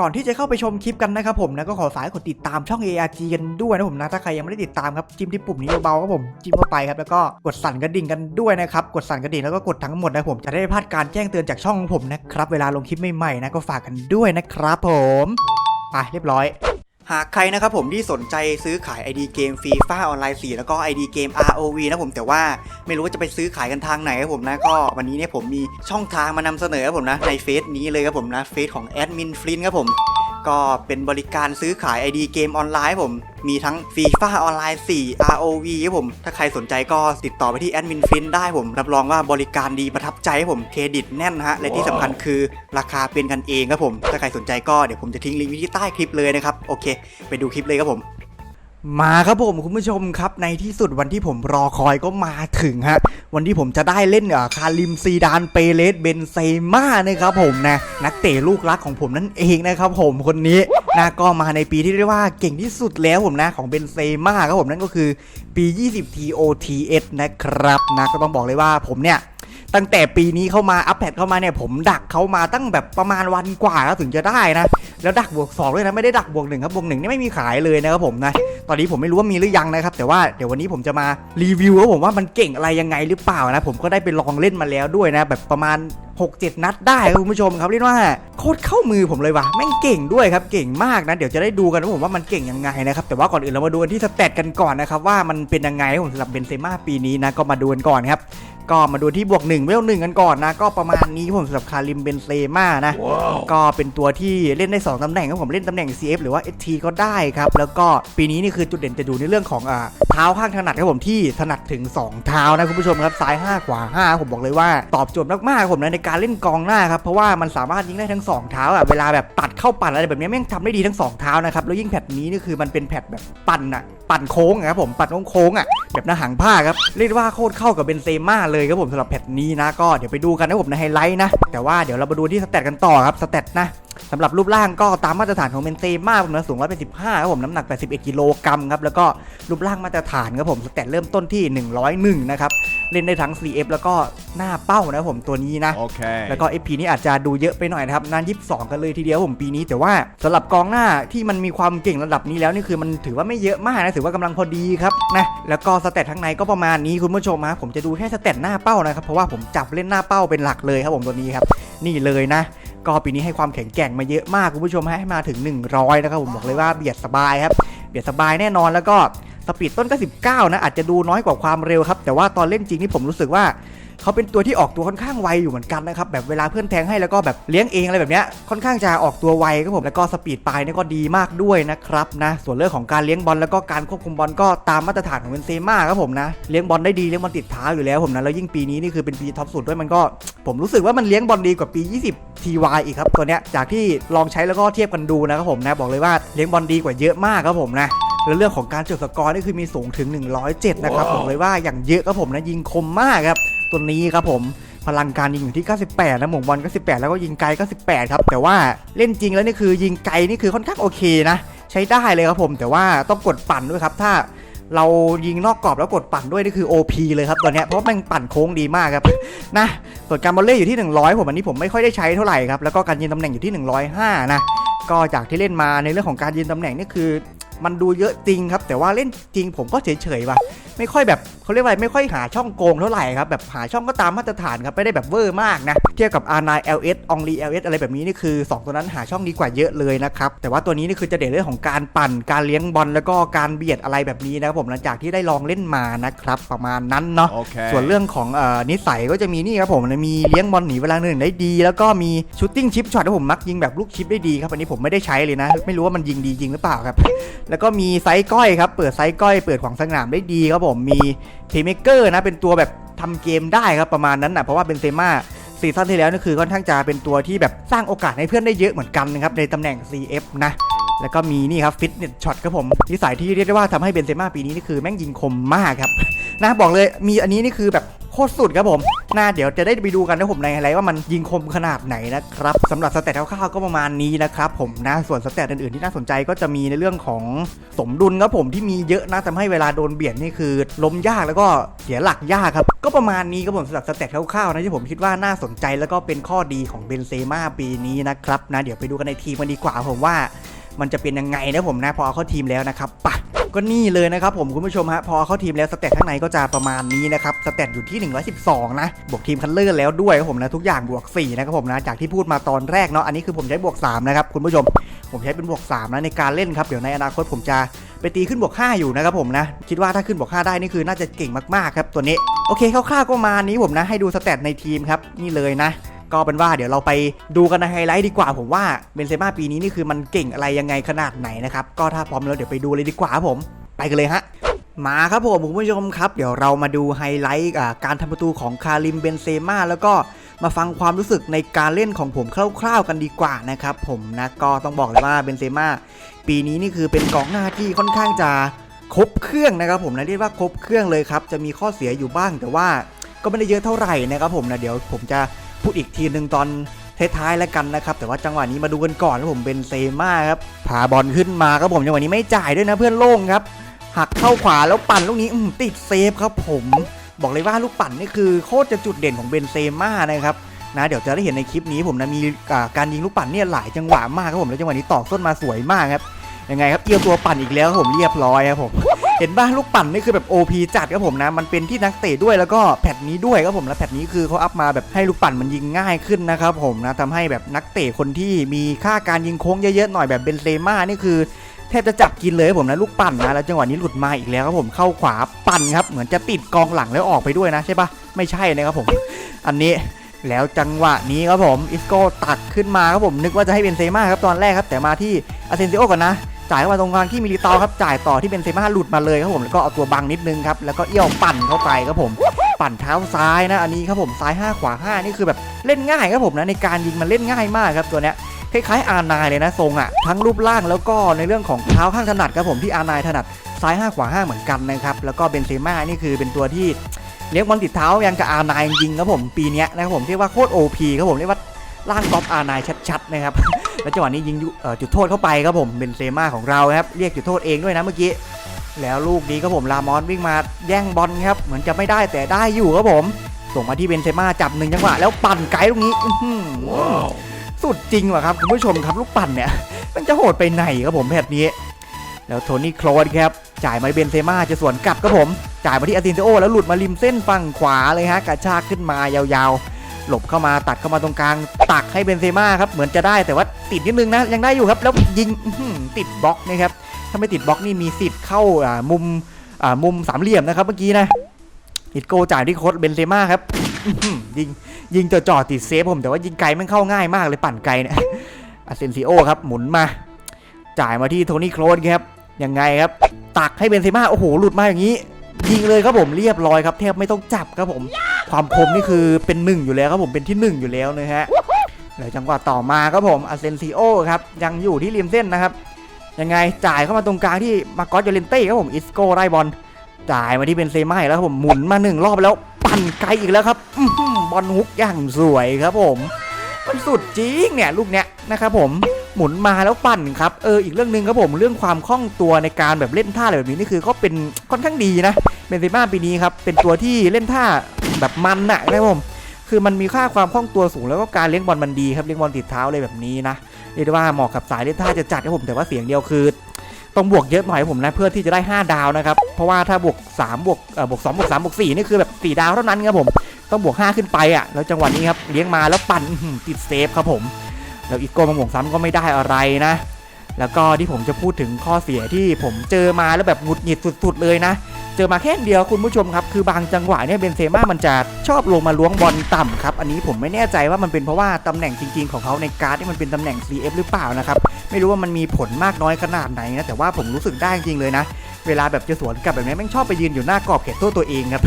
ก่อนที่จะเข้าไปชมคลิปกันนะครับผมนะก็ขอฝากให้กดติดตามช่อง ARG กันด้วยนะผมนะถ้าใครยังไม่ได้ติดตามครับจิ้มที่ปุ่มนี้เบาๆครับผมจิ้มเข้าไปครับแล้วก็กดสั่นกระดิ่งกันด้วยนะครับกดสั่นกระดิ่งแล้วก็กดทั้งหมดนะผมจะได้ไม่พลาดการแจ้งเตือนจากช่องของผมนะครับเวลาลงคลิปใหม่ๆนะก็ฝากกันด้วยนะครับผมไปเรียบร้อย หากใครนะครับผมที่สนใจซื้อขาย ID เกมฟีฟ่าออนไลน์4แล้วก็ ID เกม ROV นะผมแต่ว่าไม่รู้ว่าจะไปซื้อขายกันทางไหนครับผมนะก็วันนี้เนี่ยผมมีช่องทางมานำเสนอครับผมนะในเฟซนี้เลยครับผมนะเฟซของแอดมินฟลินครับผม ก็เป็นบริการซื้อขาย ID เกมออนไลน์ครับผม มีทั้งฟีฟ่าออนไลน์ 4 ROV ครับผม ถ้าใครสนใจก็ติดต่อไปที่แอดมินฟินได้ผม รับรองว่าบริการดีประทับใจครับผม เครดิตแน่นนะฮะ และที่สำคัญคือราคาเป็นกันเองครับผม ถ้าใครสนใจก็เดี๋ยวผมจะทิ้งลิงก์ไว้ที่ใต้คลิปเลยนะครับ โอเค ไปดูคลิปเลยครับผม มาครับผมคุณผู้ชมครับในที่สุดวันที่ผมรอคอยก็มาถึงฮะวันที่ผมจะได้เล่นอ่คาริมซีดานเปเลสเบนเซม่านะครับผมนะนักเตะลูกรักของผมนั่นเองนะครับผมคนนี้นะก็มาในปีที่เรียกว่าเก่งที่สุดแล้วผมนะของเบนเซม่าครับผมนั่นก็คือปี 20 TOTS นะครับนะก็ต้องบอกเลยว่าผมเนี่ย ตั้งแต่ปีนี้เข้ามาอัปเดตเข้ามาเนี่ยผมดักเขามาตั้งแบบประมาณวันกว่าแล้วถึงจะได้นะ แล้วดักบวก2ด้วยนะไม่ได้ดักบวกหนึ่งครับบวกหนึ่งนี่ไม่มีขายเลยนะครับผมนะตอนนี้ผมไม่รู้ว่ามีหรือยังนะครับ แต่ว่าเดี๋ยววันนี้ผมจะมารีวิวว่าผมว่ามันเก่งอะไรยังไงหรือเปล่านะผมก็ได้ไปลองเล่นมาแล้วด้วยนะ แบบประมาณ6-7 นัดได้คุณผู้ชมครับเรียกว่าโคตรเข้ามือผมเลยว่ะแม่งเก่งด้วยครับเก่งมากนะ เดี๋ยวจะได้ดูกันว่าผมว่ามันเก่งยังไงนะครับแต่ว่าก่อนอื่นเรามาดูกันที่สเตตกันก่อนนะครับว่ามันเป็นยังไงผมสำหรับเบนเซม่าปีนี้นะก็มาดูกันก่อนครับ ก็มาดูที่บวก1เวลหนึ่งกันก่อนนะ ก็ประมาณนี้ผมสำหรับคาริมเบนเซม่านะ ก็เป็นตัวที่เล่นได้ 2ตำแหน่งครับผมเล่นตำแหน่ง CF หรือว่า ST ก็ได้ครับ แล้วก็ปีนี้นี่คือจุดเด่นจะดูในเรื่องของอ่าเท้าข้างถนัดครับผมที่ถนัดถึง 2 เท้านะคุณผู้ชมครับซ้าย 5 ขวา 5 ผมบอกเลยว่าตอบโจทย์มากๆครับผมนะในการเล่นกองหน้าครับเพราะว่ามันสามารถยิงได้ทั้ง 2 เท้าอะเวลาแบบตัดเข้าปั่นอะไรแบบนี้แม่งทำได้ดีทั้ง2เท้านะครับแล้วยิ่งแพทนี้นี่คือมันเป็นแพทแบบปั่นอะ ปั่นโค้งอะครับผมปั่นโค้งอะแบบหน้าหางผ้าครับเรียกว่าโคตรเข้ากับเบนเซม่าเลยครับผมสำหรับแพทนี้นะก็เดี๋ยวไปดูกันนะผมในไฮไลท์นะแต่ว่าเดี๋ยวเรามาดูที่สเตตกันต่อครับสเตตนะ สำหรับรูปร่างก็ตามมาตรฐานของเมนเซม่าผมนะสูง185ครับผมน้ำหนัก 81กิโลกรัมครับแล้วก็รูปร่างมาตรฐานครับผมสแตทเริ่มต้นที่ 101 นะครับ เล่นได้ทั้ง CF แล้วก็หน้าเป้านะครับผมตัวนี้นะ Okay. แล้วก็ FP นี่อาจจะดูเยอะไปหน่อยนะครับนาน 22 กันเลยทีเดียวผมปีนี้ แต่ว่าสำหรับกองหน้าที่มันมีความเก่งระดับนี้แล้วนี่คือมันถือว่าไม่เยอะมากนะถือว่ากำลังพอดีครับนะแล้วก็สเตตข้างในก็ประมาณนี้คุณผู้ชมฮะผมจะดูแค่สเตตหน้าเป้านะครับเพราะว่าผมจับเล่นหน้าเป้าเป็นหลักเลยครับผมตัวนี้ครับนี่เลยนะ ก็ปีนี้ให้ความแข็งแกร่งมาเยอะมากคุณผู้ชมฮะให้มาถึง 100 นะครับผมบอกเลยว่าเบียดสบายครับเบียดสบายแน่นอนแล้วก็สปีดต้นก็ 19 นะอาจจะดูน้อยกว่าความเร็วครับ แต่ว่าตอนเล่นจริงนี่ผมรู้สึกว่า เขาเป็นตัวที่ออกตัวค่อนข้างไวอยู่เหมือนกันนะครับแบบเวลาเพื่อนแทงให้แล้วก็แบบเลี้ยงเองอะไรแบบเนี้ยค่อนข้างจะออกตัวไวครับผมแล้วก็สปีดปลายนี่ก็ดีมากด้วยนะครับนะส่วนเรื่องของการเลี้ยงบอลแล้วก็การควบคุมบอลก็ตามมาตรฐานของเวนเซม่าครับผมนะเลี้ยงบอลได้ดีเลี้ยงบอลติดเท้าอยู่แล้วผมนะแล้วยิ่งปีนี้นี่คือเป็นปีท็อปสุดด้วยมันก็ ผมรู้สึกว่ามันเลี้ยงบอลดีกว่าปี 20 TY อีกครับตัวเนี้ยจากที่ลองใช้แล้วก็เทียบกันดูนะครับผมนะบอกเลยว่าเลี้ยงบอลดีกว่าเยอะมากครับผมนะแล้วเรื่องของการจดสกอร์นี่คือมีสูงถึง 107 นะครับ บอกเลยว่าอย่างเยอะครับผมนะยิงคมมากครับ ตัวนี้ครับผมพลังการยิงอยู่ที่ 98นะหม่งบอลก็18 แล้วก็ยิงไกลก็18 ครับ แต่ว่าเล่นจริงแล้วนี่คือยิงไกลนี่คือค่อนข้างโอเคนะ ใช้ได้เลยครับผม แต่ว่าต้องกดปั่นด้วยครับ ถ้าเรายิงนอกกรอบแล้วกดปั่นด้วยนี่คือ OP เลยครับตัวนี้เพราะม่งปั่นโค้งดีมากครับนะส่วนการบอลเล่อยู่ที่ 100 ผมอันนี้ผมไม่ค่อยได้ใช้เท่าไหร่ครับแล้วก็การยืนตำแหน่งอยู่ที่ 105 นะก็จากที่เล่นมาในเรื่องของการยืนตำแหน่งนี่คือ มันดูเยอะจริงครับ แต่ว่าเล่นจริงผมก็เฉยๆว่ะไม่ค่อยแบบเขาเรียกว่าอะไรไม่ค่อยหาช่องโกงเท่าไหร่ครับแบบหาช่องก็ตามมาตรฐานครับไม่ได้แบบเวอร์มากนะเทียบกับ R9 LS o n l y LS อะไรแบบนี้นี่คือ 2 ตัวนั้นหาช่องดีกว่าเยอะเลยนะครับแต่ว่าตัวนี้นี่คือจะเด่นเรื่องของการปั่นการเลี้ยงบอลแล้วก็การเบียดอะไรแบบนี้นะครับผมหลังจากที่ได้ลองเล่นมานะครับประมาณนั้นเนาะ Okay. ส่วนเรื่องของเออนิสัยก็จะมีนี่ครับผมมีเลี้ยงบอลหนีเวลาหนึ่งได้ดี แล้วก็มีชูตติ้งชิปช็อตที่ผมมักยิงแบบลูกชิปได้ดีครับอันนี้ผมไม่ได้ใช้เลยนะ ไม่รู้ว่ามันยิงดีจริงหรือเปล่าครับแล้วก็มีไซส์ก้อยครับ เปิดไซส์ก้อย เปิดขวางสนามได้ดีครับผม มีเพย์เมเกอร์นะ เป็นตัวแบบทำเกมได้ครับประมาณนั้นนะเพราะว่าเป็นเซมาซีซั่นที่แล้วนี่คือค่อนข้างจะเป็นตัวที่แบบสร้างโอกาสให้เพื่อนได้เยอะเหมือนกันนะครับในตำแหน่ง CF นะแล้วก็มีนี่ครับฟิตเนสช็อตครับผมนิสัยที่เรียกได้ว่าทำให้เบนเซม่าปีนี้นี่คือแม่งยิงคมมากครับนะบอกเลยมีอันนี้นี่คือแบบโคตรสุดครับผม น่าเดี๋ยวจะได้ไปดูกันนะผมในอะไรว่ามันยิงคมขนาดไหนนะครับสำหรับสเตตคร่าวๆก็ประมาณนี้นะครับผมนะส่วนสเตตอื่นๆที่น่าสนใจก็จะมีในเรื่องของสมดุลครับผมที่มีเยอะนะทำให้เวลาโดนเบียดนี่คือล้มยากแล้วก็เสียหลักยากครับก็ประมาณนี้ครับผมสำหรับสเตตคร่าวๆนะที่ผมคิดว่าน่าสนใจแล้วก็เป็นข้อดีของเบนเซม่าปีนี้นะครับนะเดี๋ยวไปดูกันในทีมกันดีกว่าผมว่ามันจะเป็นยังไงนะผมนะพอเอาเข้าทีมแล้วนะครับปะ ก็นี่เลยนะครับผมคุณผู้ชมฮะพอเข้าทีมแล้วสเตตข้างในก็จะประมาณนี้นะครับสเตตอยู่ที่ 112 นะบวกทีมคันเลอร์แล้วด้วยครับผมนะทุกอย่างบวก4นะครับผมนะจากที่พูดมาตอนแรกเนาะอันนี้คือผมใช้บวก3นะครับคุณผู้ชม ผมใช้เป็นบวก3นะในการเล่นครับเดี๋ยวในอนาคตผมจะไปตีขึ้นบวก 5 อยู่นะครับผมนะ คิดว่าถ้าขึ้นบวก 5 ได้นี่คือน่าจะเก่งมากๆครับตัวนี้โอเคคร่าวๆก็มานี้ผมนะให้ดูสเตตในทีมครับนี่เลยนะ ก็เป็นว่าเดี๋ยวเราไปดูกันในไฮไลท์ดีกว่าผมว่าเบนเซม่าปีนี้นี่คือมันเก่งอะไรยังไงขนาดไหนนะครับก็ถ้าพร้อมแล้วเดี๋ยวไปดูเลยดีกว่าครับผมไปกันเลยฮะมาครับผมคุณผู้ชมครับเดี๋ยวเรามาดูไฮไลท์การทำประตูของคาริมเบนเซม่าแล้วก็มาฟังความรู้สึกในการเล่นของผมคร่าวๆกันดีกว่านะครับผมนะก็ต้องบอกเลยว่าเบนเซม่าปีนี้นี่คือเป็นกองหน้าที่ค่อนข้างจะครบเครื่องนะครับผมนะเรียกว่าครบเครื่องเลยครับจะมีข้อเสียอยู่บ้างแต่ว่าก็ไม่ได้เยอะเท่าไหร่นะครับผมนะเดี๋ยวผมจะ พูดอีกทีหนึ่งตอนท้ายๆแล้วกันนะครับ แต่ว่าจังหวะนี้มาดูกันก่อนนะผมเบนเซม่าครับพาบอลขึ้นมาครับผมจังหวะนี้ไม่จ่ายด้วยนะเพื่อนโล่งครับหักเข้าขวาแล้วปั่นลูกนี้ติดเซฟครับผมบอกเลยว่าลูกปั่นนี่คือโคตรจะจุดเด่นของเบนเซม่านะครับนะเดี๋ยวจะได้เห็นในคลิปนี้ผมนะมีการยิงลูกปั่นเนี่ยหลายจังหวะมากครับผมแล้วจังหวะนี้ตอกส้นมาสวยมากครับ ยังไงครับเอียวตัวปั่นอีกแล้วครับผมเรียบร้อยครับผมเห็นบ้าลูกปั่นนี่คือแบบ OP จัดครับผมนะ มันเป็นที่นักเตะด้วยแล้วก็แพทนี้ด้วยครับผมแล้วแพทนี้คือเขาอัพมาแบบให้ลูกปั่นมันยิงง่ายขึ้นนะครับผมนะทำให้แบบนักเตะคนที่มีค่าการยิงโค้งเยอะๆหน่อยแบบเบนเซม่านี่คือแทบจะจับกินเลยครับผมนะลูกปั่นนะแล้วจังหวะนี้หลุดมาอีกแล้วครับผมเข้าขวาปั่นครับเหมือนจะติดกองหลังแล้วออกไปด้วยนะใช่ปะไม่ใช่นะครับผม อันนี้แล้วจังหวะนี้ครับผมอิสโก้ตักขึ้นมาครับผมนึกว่าจะให้เบนเซม่าครับตอนแรกครับแต่มาที่อาเซนซิโอก่อนนะ จ่ายเข้ามาตรงกลางที่มิลิตาครับจ่ายต่อที่เบนเซม่าหลุดมาเลยครับผมแล้วก็เอาตัวบังนิดนึงครับแล้วก็เอี้ยวปั่นเข้าไปครับผมปั่นเท้าซ้ายนะอันนี้ครับผมซ้าย 5 ขวา 5 นี่คือแบบเล่นง่ายครับผมนะในการยิงมันเล่นง่ายมากครับตัวเนี้ยคล้ายๆอาร์นายเลยนะทรงอะทั้งรูปร่างแล้วก็ในเรื่องของเท้าข้างถนัดครับผมที่อาร์นายถนัดซ้าย 5 ขวา 5 เหมือนกันนะครับแล้วก็เบนเซม่านี่คือเป็นตัวที่เลี้ยงบอลติดเท้ายังกับอาร์นายจริงครับผมปีนี้นะครับผมเรียกว่าโคตรโอพีครับผมเรียกว่าร่างก๊อปอาร์นายชัดๆนะครับ แล้วจังหวะนี้ยิงจุดโทษเข้าไปครับผมเบนเซม่าของเราครับเรียกจุดโทษเองด้วยนะเมื่อกี้แล้วลูกนี้ครับผมลามอนวิ่งมาแย่งบอลครับเหมือนจะไม่ได้แต่ได้อยู่ครับผมส่งมาที่เบนเซม่าจับหนึ่งจังหวะแล้วปั่นไกด์ลูกนี้สุดจริงว่ะครับคุณผู้ชมครับลูกปั่นเนี่ยมันจะโหดไปไหนครับผมแบบนี้ แล้วโทนี่โคลนครับจ่ายมาเบนเซม่าจะสวนกลับครับผมจ่ายมาที่อาร์เซนโอแล้วหลุดมาริมเส้นฝั่งขวาเลยฮะกระชากขึ้นมายาวๆ หลบเข้ามาตัดเข้ามาตรงกลาง ตักให้เบนเซม่าครับเหมือนจะได้แต่ว่าติดนิดนึงนะ ยังได้อยู่ครับ แล้วยิงติดบล็อกนะครับถ้าไม่ติดบล็อกนี่มีสิทธิ์เข้าามุมมุมสามเหลี่ยมนะครับเมื่อกี้นะอิดโกจ่ายที่โค้ดเบนเซม่าครับยิงยิงจ่อๆติดเซฟผมแต่ว่ายิงไกลมันเข้าง่ายมากเลยปั่นไกลเนี่ยอาเซนซิโอครับหมุนมา จ่ายมาที่โทนี่โคลนครับยังไงครับ ตักให้เบนเซม่าโอ้โหหลุดมาอย่างนี้ ยิงเลยครับผมเรียบร้อยครับแทบไม่ต้องจับครับผม ความคมนี่คือเป็นหนึ่งอยู่แล้วครับผมเป็นที่หนึ่งอยู่แล้วนะฮะแล้วจังหวะต่อมาครับผมอาเซนซิโอครับยังอยู่ที่ริมเส้นนะครับยังไงจ่ายเข้ามาตรงกลางที่มาโกอสโยเลนเต้ครับผมอิสโก้ไล่บอลจ่ายมาที่เบนเซม่าแล้วครับผมหมุนมาหนึ่งรอบแล้วปั่นไกลอีกแล้วครับอบอลฮุกอย่างสวยครับผมมันสุดจริงเนี่ยลูกเนี้ยนะครับผม หมุนมาแล้วปั่นครับเอออีกเรื่องหนึ่งครับผมเรื่องความคล่องตัวในการแบบเล่นท่าอะไรแบบนี้นี่คือก็เป็นค่อนข้างดีนะเบนเซม่าปีนี้ครับเป็นตัวที่เล่นท่าแบบมันน่ะนะครับผมคือมันมีค่าความคล่องตัวสูงแล้วก็การเลี้ยงบอลมันดีครับเลี้ยงบอลติดเท้าเลยแบบนี้นะเรียกได้ว่าเหมาะกับสายเล่นท่าจะจัดครับผมแต่ว่าเสียงเดียวคือต้องบวกเยอะหน่อยผมนะเพื่อที่จะได้ 5 ดาวนะครับเพราะว่าถ้าบวก3บวกเอ่อบวก2บวก3บวก4นี่คือแบบ4ดาวเท่านั้นครับผมต้องบวก 5 ขึ้นไปอะแล้วจังหวะนี้ครับเลี้ยงมาแล้วปั่นติดเซฟครับผม แล้วอีกโก้มาหม่งซ้ำก็ไม่ได้อะไรนะ แล้วก็ที่ผมจะพูดถึงข้อเสียที่ผมเจอมาแล้วแบบหงุดหงิดสุด ๆ เลยนะ เจอมาแค่เดียวคุณผู้ชมครับ คือบางจังหวะเนี่ยเบนเซม่ามันจะชอบลงมาล้วงบอลต่ำครับ อันนี้ผมไม่แน่ใจว่ามันเป็นเพราะว่าตำแหน่งจริง ๆ ของเขาในการ์ดที่มันเป็นตำแหน่ง CF หรือเปล่านะครับ ไม่รู้ว่ามันมีผลมากน้อยขนาดไหนนะ แต่ว่าผมรู้สึกได้จริงเลยนะ เวลาแบบจะสวนกลับแบบนี้แม่งชอบไปยืนอยู่หน้ากรอบเขตโทษตัวเองครับ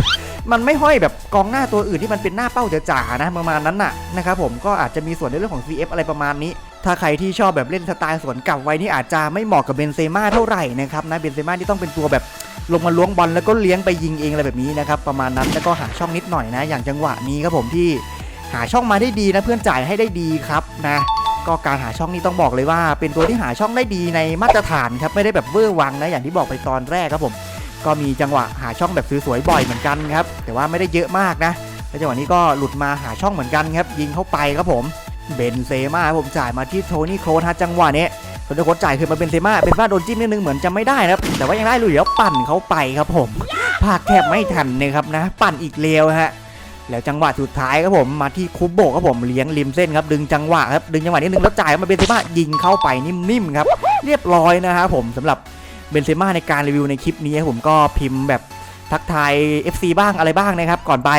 มันไม่ห้อยแบบกองหน้าตัวอื่นที่มันเป็นหน้าเป้าจ๋าๆนะประมาณนั้นน่ะนะครับผมก็อาจจะมีส่วนในเรื่องของ CF อะไรประมาณนี้ ถ้าใครที่ชอบแบบเล่นสไตล์สวนกลับไว้นี่อาจจะไม่เหมาะกับเบนเซม่าเท่าไหร่นะครับนะเบนเซม่าที่ต้องเป็นตัวแบบลงมาล้วงบอลแล้วก็เลี้ยงไปยิงเองอะไรแบบนี้นะครับประมาณนั้นแล้วก็หาช่องนิดหน่อยนะ อย่างจังหวะนี้ครับผมที่หาช่องมาได้ดีนะเพื่อนจ่ายให้ได้ดีครับนะก็การหาช่องนี้ต้องบอกเลยว่า เป็นตัวที่หาช่องได้ดีในมาตรฐานครับไม่ได้แบบเวอร์วังนะอย่างที่บอกไปตอนแรกครับผม ก็มีจังหวะหาช่องแบบสวยๆบ่อยเหมือนกันครับ แต่ว่าไม่ได้เยอะมากนะแล้วจังหวะนี้ก็หลุดมาหาช่องเหมือนกันครับ ยิงเข้าไปครับผม เบนเซม่าผมจ่ายมาที่โทนี่โครสฮะจังหวะนี้โดนโค้ชจ่ายคือมาเป็นเซม่าเป็นว่าโดนจิ้มนิดนึงเหมือนจะไม่ได้นะครับ แต่ว่ายังได้ลุยแล้วปั่นเขาไปครับผมภาคแทบไม่ทันนะครับนะ ปั่นอีกเร็วฮะแล้วจังหวะสุดท้ายครับผมมาที่คุบโบครับผมเลี้ยงริมเส้นครับดึงจังหวะครับดึงจังหวะนิดนึงแล้วจ่ายมาเป็นเซม่ายิงเข้าไปนิ่มๆครับเรียบร้อยนะครับผมสำหรับ เบนเซม่าในการรีวิวในคลิปนี้ผมก็พิมพ์แบบทักทาย FC บ้างอะไรบ้างนะครับ ก่อนไป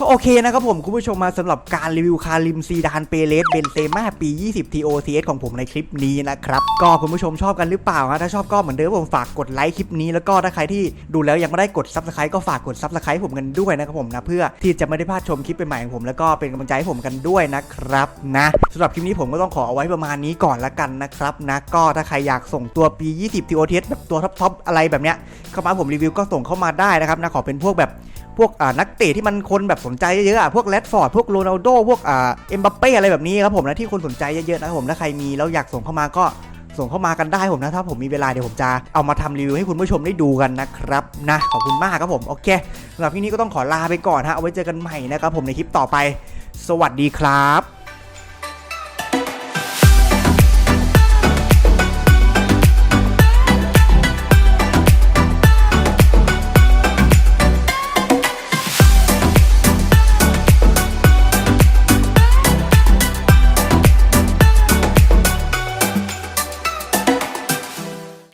ก็โอเคนะครับผมคุณผู้ชมมาสำหรับการรีวิวคาริมซีดานเปเลสเบนเซม่าปี 20 TOCS ของผมในคลิปนี้นะครับ ก็คุณผู้ชมชอบกันหรือเปล่าฮะถ้าชอบก็เหมือนเดิมผมฝากกดไลค์คลิปนี้แล้วก็ถ้าใครที่ดูแล้วยังไม่ได้กด Subscribe ก็ฝากกด Subscribe ผมกันด้วยนะครับผมนะเพื่อที่จะไม่ได้พลาดชมคลิปใหม่ๆของผมแล้วก็เป็นกำลังใจให้ผมกันด้วยนะครับนะสำหรับคลิปนี้ผมก็ต้องขอเอาไว้ประมาณนี้ก่อนละกันนะครับนะก็ถ้าใครอยากส่งตัวปี 20 TOCS แบบตัวท็อปๆอะไรแบบเนี้ยเข้ามาผมรีวิวก็ส่งเข้ามาได้นะครับนะขอเป็นพวกแบบ พวกนักเตะที่มันคนแบบสนใจเยอะๆอะพวกแรดฟอร์ดพวกโรนัลโดพวกเอ็มบัปเป้อะไรแบบนี้ครับผมนะที่คนสนใจเยอะๆนะครับผมถ้าใครมีแล้วอยากส่งเข้ามาก็ส่งเข้ามากันได้ผมนะ ถ้าผมมีเวลาเดี๋ยวผมจะเอามาทำรีวิวให้คุณผู้ชมได้ดูกันนะครับนะขอบคุณมากครับผมโอเคสำหรับที่นี้ก็ต้องขอลาไปก่อนฮะเอาไว้เจอกันใหม่นะครับผมในคลิปต่อไป สวัสดีครับ